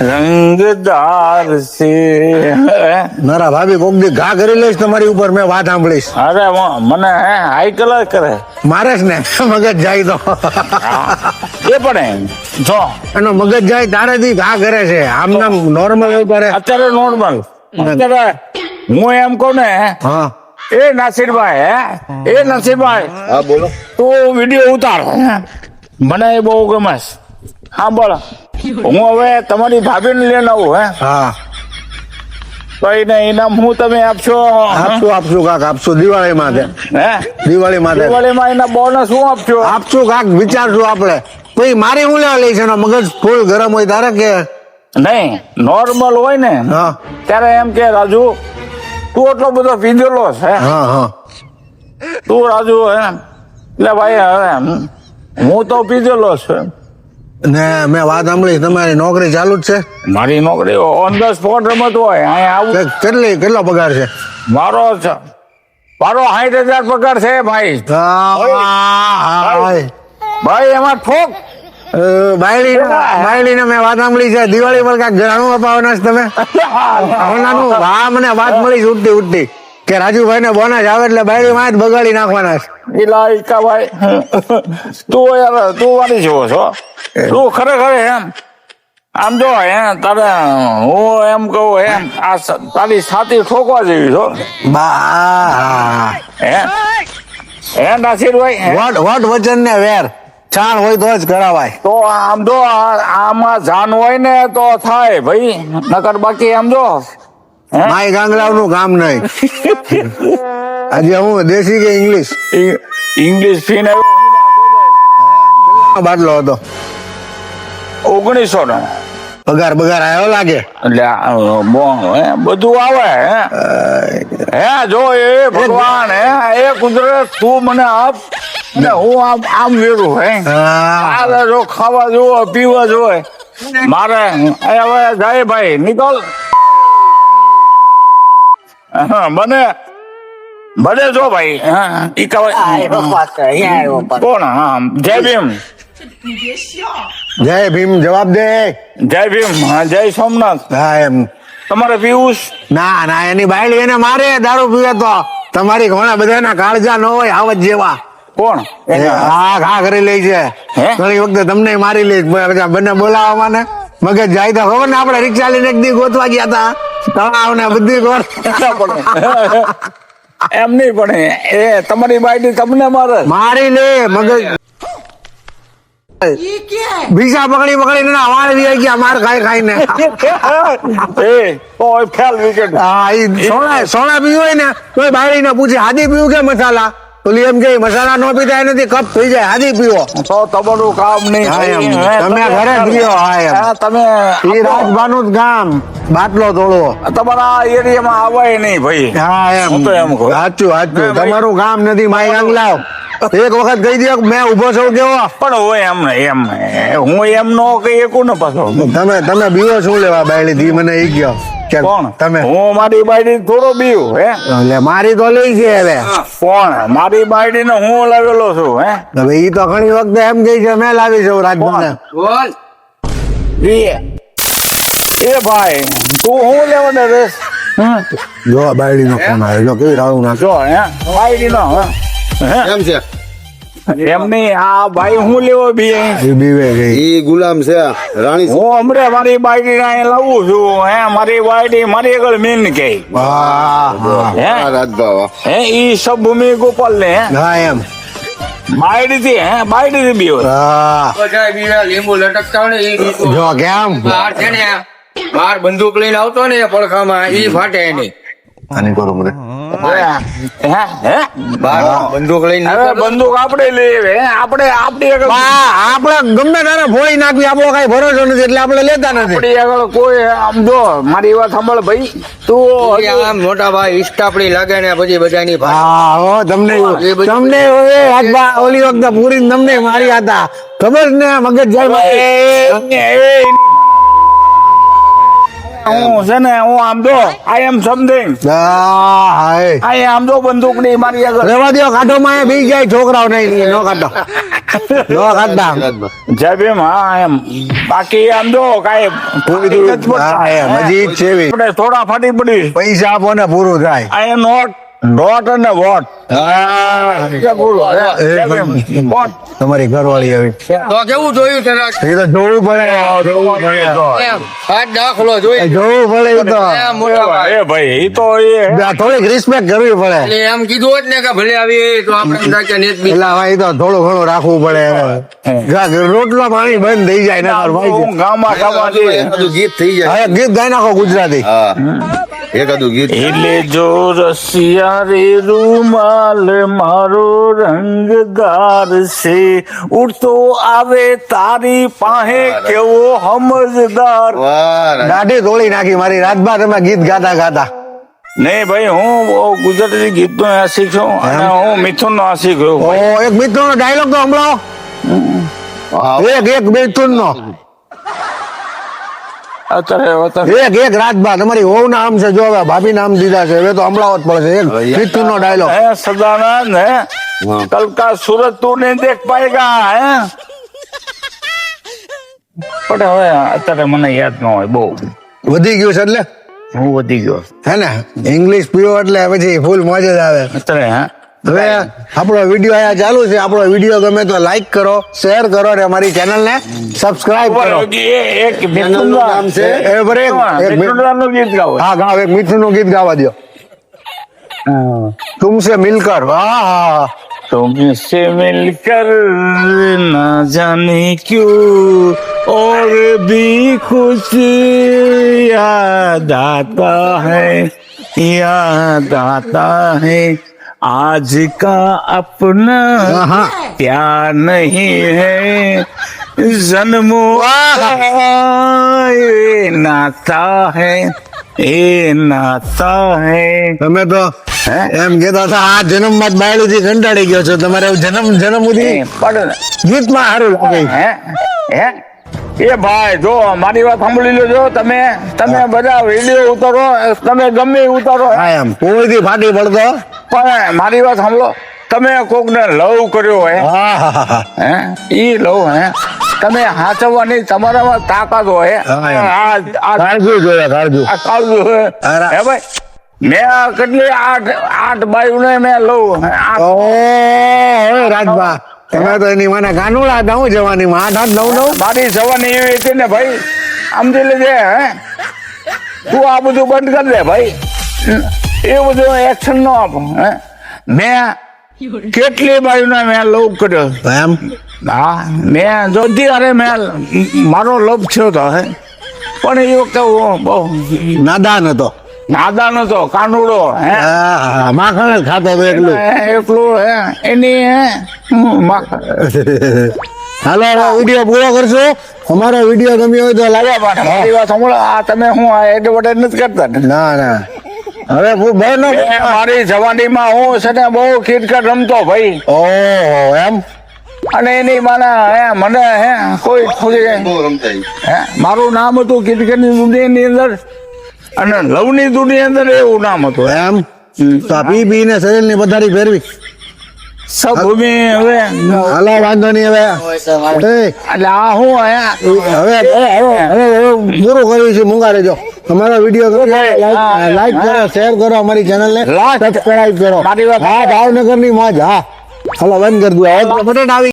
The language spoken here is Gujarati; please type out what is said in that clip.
રંગદાર છે મારા ભાભી કોક દી ઘા કરી લઈશ તમારી ઉપર મેં વાત સાંભળીશ. અરે મને હે હાઈ કલર કરે. મારે જ ને મગજ જાય તો. એ પણ જો. એનો મગજ જાય તારે દી ઘા કરે છે. આમ નામ નોર્મલ કરે અત્યારે નોર્મલ અત્યારે હું એમ કહું ને હા. એ નાસિરભાઈ હે. એ નાસિરભાઈ હા બોલો. તું વીડિયો ઉતાર. હે? મને એ બહુ ગમે. હા બોલો. હું હવે તમારી ભાભીને લઈને આવું હે? હા. તો એને ઇનામ હું તમે આપશો? આપશું આપશું કાક આપશું. દિવાળી માટે. હે? દિવાળી માટે. દિવાળીમાં એના બોનસ શું આપશો? આપશું કાક? વિચારશું આપણે. પછી મારી હું લેવા લઈશ? એનો મગજ ફૂલ ગરમ હોય તારે કે? નહીં નોર્મલ હોય ને હા. ત્યારે એમ કે રાજુ તું એટલો બધો પીધેલો છે હા? હા તું રાજુ હે? એટલે ભાઈ હવે હું તો પીધેલો છું ને મેં વાત સાંભળી તમારી નોકરી ચાલુ જ છે? મારી નોકરી ઓન ધ સ્પોટ રમત હોય અહીંયા આવું. કેટલી કેટલો પગાર છે? મારો છે મારો સાઠ હજાર પગાર છે ભાઈ. ભાઈ એમાં ઠોક. બાયડી બાયડીને મેં વાત સાંભળી છે. દિવાળી પર કાંઈક ઘણું અપાવવાના છે તમે? હોનાનું હા. મને વાત મળી છે ઉઠતી ઉઠતી કે રાજુભાઈ ને બોનસ આવે એટલે બાયડી માં જ બગાડી નાખવાના છે. એલા ભાઈ તું યાર તું વાળી જેવો છો. તું ખરેખર એમ આમ જો હે તારે હું એમ કહું એમ આ તારી છાતી ઠોકવા જેવી છો. બા. હે? હે નાસિરભાઈ વોટ વોટ વચન ને વેર. છાણ હોય તો જ કરાવાય. તો આમ જો આમાં જાન હોય ને તો થાય ભાઈ. નકર બાકી આમ જો માય ગાંગલાવનું કામ નહીં. આજે હું દેશી કે ઇંગ્લિશ? ઇંગ્લિશ ફીન બાટલો હતો. ઓગણીસો નો પગાર બગાર આવ્યો લાગે? એટલે બધું આવે હે. જો એ ભગવાન હે એ કુદરત તું મને આપ ને હું આમ આમ વેરું હે. આ જો ખાવા જોવો પીવા જોવે મારે હવે જાય ભાઈ નીકળ. હા બને. બને જો ભાઈ. હા ઈ કહેવાય કોણ? હા જય ભીમ. જય ભીમ જવાબ દે. જય ભીમ. હા જય સોમનાથ. હા એમ. તમારે પીવું ના ના એની બાયડી એને મારે દારૂ પીવે તો. તમારી ઘણા બધાના કાળજા ન હોય આવત જેવા. કોણ? હા ઘા કરી લે છે? ઘણી વખતે તમને મારી લે. બંને બોલાવવા ને મગજ જાય તો ખબર ને આપણે રિક્ષા લઈને એક દી ગોતવા ગયા હતા. તળાવ ને બધી ગોર એમ નહીં પડે. એ તમારી બાઈડી તમને મારે. મારી લે મગજ. ભીસા પકડી પકડી ને વાળ વી ગયા માર ખાઈ ને એ ઓય ફેલ વિકેટ. હા ઈ સોના સોના પીવું હોય ને તો બાયડી ને પૂછે હાદી પીવું કે મસાલા? એમ કે મસાલા નો પીતા એનાથી કપ થઈ જાય હાદી પીવો. તો તમારું કામ નહીં. તમે ઘરે પીઓ હા. તમે એ રાજબાનું જ ગામ બાટલો તોડવો તમારા એરિયામાં આવાય નહીં ભાઈ. હા એમ. તો એમ કહું. સાચું સાચું. તમારું ગામ નથી માય લાવ. એક વખત કહી દો મેં ઊભો છું કેવો. પણ હોય એમ એમ હું એમ નો કહી શકું ને પાછો. તમે તમે બીવો શું લેવા બાયડી? ધી મને એ ગયો કોણ તમે. હું મારી બાયડી થોડો બીવ હે? એટલે મારી તો લઈ છે હવે. કોણ મારી બાયડી ને હું લાવેલો છું હે? હવે ઈ તો ઘણી વખત એમ કહે છે મેં લાવી છું રાજભાઈ બોલ. એ એ ભાઈ તું હું લેવાનો રેસ હમ જો બાયડી નો ફોન આવ્યો જો કેવી રાવ ના જો હે? બાયડી નો હે? હે? કેમ છે. એમ આ ભાઈ હું લેવો બી? બીવે ગઈ ઈ ગુલામ છે રાણી હું હમણાં મારી બાઈડી અહીં લાવું છું હે? મારી બાઈડી મારી આગળ મેન કે. હા હા. ઈ સબ ભૂમિ ગોપાલ ને હે એમ બાઈડી થી હે? બાઈડી થી બી હા? બધા લીંબુ લટકતા ને ઈ જો કેમ? બહાર છે ને બહાર બંદૂક લઈને આવતો ને પડખામાં ઈ ફાટે એની. આની કરો મને. બંદૂક લઈને બંદૂક આપણે લઈએ હે? આપણે આપણી આગળ આપણે ગમે તારે ફોડી નાખવી આપણો કઈ ભરોસો નથી એટલે આપણે લેતા નથી. આપણી આગળ કોઈ આમ જો મારી વાત સાંભળ ભાઈ. તું આમ મોટા ભાઈ લાગે ને પછી બધાની હા હો તમને તમને ઓલી વખતે પૂરી તમને મારી હતા. ખબર ને મગજ જાય હું છે ને હું આમ આઈ એમ સમથિંગ આઈ આમ બંદૂકની મારી આગળ. રેવા દો કાઢો માં બી જાય છોકરાઓ નહીં નો કાઢો નો કાઢતા જય ભીમ હા એમ બાકી આમ જો કાઈ એમ, હજી છે. થોડા ફાટી પડી. પૈસા આપો ને પૂરું થાય. આ નોટ નોટ અને વોટ વોટ તમારી ઘરવાળી આવી. તો કેવું જોયું તને એ તો જોવું પડે. એમ આ દાખલો જોઈ જોવું પડે તો. એમ મોટા ભાઈ. એ ભાઈ એ તો એ થોડીક રિસ્પેક્ટ કરવી પડે. એમ કીધું હોત ને કે ભલે આવી તો આપણે કે નેત બી એટલે હવે તો થોડું ઘણું રાખવું પડે રોટલા પાણી બંધ થઈ જાય ને ભાઈ. ગામમાં ગીત થઈ જાય. ગીત ગાઈ નાખો ગુજરાતી. એક ગીત. એટલે જો રસિયા રે રૂમાલ મારો રંગદાર છે. ઉડતો આવે તારી પાસે કેવો સમજદાર. રાજા. દાઢી ધોળી નાખી મારી. રાતભા તમે ગીત ગાતા ગાતા. નહીં ભાઈ હું બહુ ગુજરાતી ગીત નો આશિક છું અને હું મિથુન નો આશિક છું એક મિથુન નો ડાયલોગ તો હમણાં. એક એક મિથુન નો અત્યારે એક એક રાત બાદ અમારી હોવ નામ છે જો ભાભી નામ દીધા છે હવે તો હમણાં પડશે એક નો હે સદાનંદ હે? કલ સુરત તું નહીં દેખ પાએગા હે? પણ હવે અત્યારે મને યાદ ન હોય બહુ. વધી ગયું છે એટલે? હું વધી ગયો. હે ને? ઇંગ્લિશ પીવો એટલે પછી ફૂલ મોજ જ આવે. અત્યારે હા? હવે આપણો વિડીયો અહીંયા ચાલુ છે આપણો વિડીયો ગમે તો લાઈક કરો શેર કરો અને અમારી ચેનલ ને સબસ્ક્રાઇબ કરો એ- એક ચેનલનું નામ છે? એ બરે એક- એક મિ- મિથુનદાનું ગીત ગાઓ હા ગાઓ એક મિથુન નું ગીત ગાવા દો તુમસે મિલકર હા હા तुमसे मिलकर ना जाने क्यों और भी कुछ याद आता है याद आता है आज का अपना हाँ। प्यार नहीं है जन्मों का ये नाता है ये नाता है તમે તો એમ કેતા હતા આ જન્મ માં બાયડું થી કંટાળી ગયો છો તમારે હવે જન્મ જન્મ સુધી પણ ગીતમાં સારું લાગે હે હે એ ભાઈ જો મારી વાત સાંભળી લેજો તમે તમે બધા વિડીયો ઉતારો તમે ગમે એ ઉતારો હા એમ કોઈથી ફાટી પડતો પણ મારી વાત સાંભળો. તમે કોકને લવ કર્યો હે? હા. હા? હા હે ઈ લવ હે? તમે હાચવવાની તમારામાં તાકાત હોય. આ આ કાળજુ કાળજુ. હે? ભાઈ? મેં કેટલી આઠ આઠ બાયુને મેં ઓ રાજભા. તમે તો એની મને ગાનુડા નવ જવાની માં આઠ આઠ નવ નવ. મારી જવાની એવી હતી ને ભાઈ સમજી લેજે હે? તું આ બધું બંધ કરી દે ભાઈ. એ બધો એક્શન નો આપો હે? મેં કેટલી બાજુના મેં લવ કર્યો. એમ હા મેં જોતી અરે મેં મારો લવ થયો તો હે? પણ એ વખતે હું બહુ નાદાન હતો. નાદાન હતો કાનુડો હે? માખણ ખાતો હતો એકલું. એકલું હે? એની હે? હું હાલો વીડિયો પૂરો કરશો. અમારો વીડિયો ગમ્યો હોય તો લાગ્યા લાગે મારી વાત સાંભળો. આ તમે હું આ એડવર્ટાઈઝ નથી કરતા? ના ના. હવે હું બેન મારી જવાનીમાં હું છે ને બહુ ક્રિકેટ રમતો ભાઈ ઓહો એમ અને એની મને હે મને હે કોઈ ખોલી બહુ હે મારું નામ હતું ક્રિકેટની દુનિયાની અંદર અને લવની દુનિયા અંદર એવું નામ હતું એમ તો આ પી પી ને શરીરની પથારી ફેરવી સબ ભૂમિ હવે હાલો વાંધો નહીં હવે એટલે આ હું હવે હવે હવે હવે પૂરું કર્યું છે મૂંગા રહેજો અમારો વીડિયો લાઈક કરો શેર કરો અમારી ચેનલ ને. સબસ્ક્રાઇબ કરો. હા ભાવનગરની મોજ હા. હલો બંધ કરી દઉં. બટન આવી